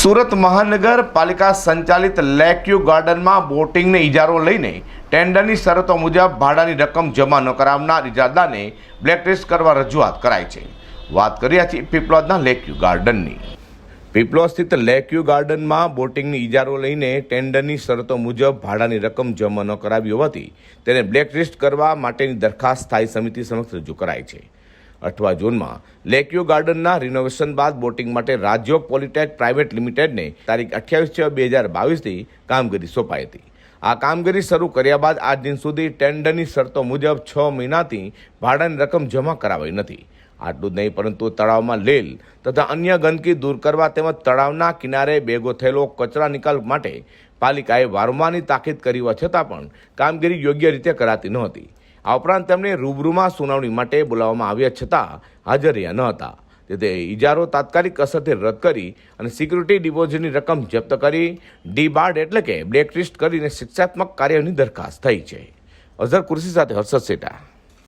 સુરત મહાનગરપાલિકા સંચાલિત લેક્યુ ગાર્ડનમાં બોટિંગને ઇજારો લઈને ટેન્ડરની શરતો મુજબ ભાડાની રકમ જમા ન કરાવનાર ઇજારદારને બ્લેકલિસ્ટ કરવા રજૂઆત કરાઈ છે. વાત કરીએ છીએ પીપલોદના લેક્યુ ગાર્ડનની. પીપલોદ સ્થિત લેક્યુ ગાર્ડનમાં બોટિંગની ઇજારો લઈને ટેન્ડરની શરતો મુજબ ભાડાની રકમ જમા ન કરાવી હોવાથી તેને બ્લેકલિસ્ટ કરવા માટેની દરખાસ્ત સ્થાયી સમિતિ સમક્ષ રજૂ કરાઈ છે. અઠવા જૂનમાં લેક્યુ ગાર્ડનના રિનોવેશન બાદ બોટિંગ માટે રાજયોગ પોલિટેક પ્રાઇવેટ લિમિટેડને તારીખ અઠ્યાવીસ છ બે હજાર બાવીસથી કામગીરી સોંપાઈ હતી. આ કામગીરી શરૂ કર્યા બાદ આજ દિન સુધી ટેન્ડરની શરતો મુજબ છ મહિનાથી ભાડાની રકમ જમા કરાવાઈ નથી. આટલું જ નહીં, પરંતુ તળાવમાં લેલ તથા અન્ય ગંદકી દૂર કરવા તેમજ તળાવના કિનારે ભેગો થયેલો કચરા નિકાલ માટે પાલિકાએ વારંવારની તાકીદ કરી હોવા છતાં પણ કામગીરી યોગ્ય રીતે કરાતી નહોતી. આ ઉપરાંત તેમને રૂબરૂમાં સુનાવણી માટે બોલાવવામાં આવ્યા છતાં હાજર રહ્યા ન હતા. તેથી ઇજારો તાત્કાલિક અસરથી રદ કરી અને સિક્યુરિટી ડિપોઝિટની રકમ જપ્ત કરી, ડીબાર્ડ એટલે કે બ્લેકલિસ્ટ કરીને શિક્ષાત્મક કાર્યની દરખાસ્ત થઈ છે. અઝર કુર્સી સાથે હર્ષદ સેટા.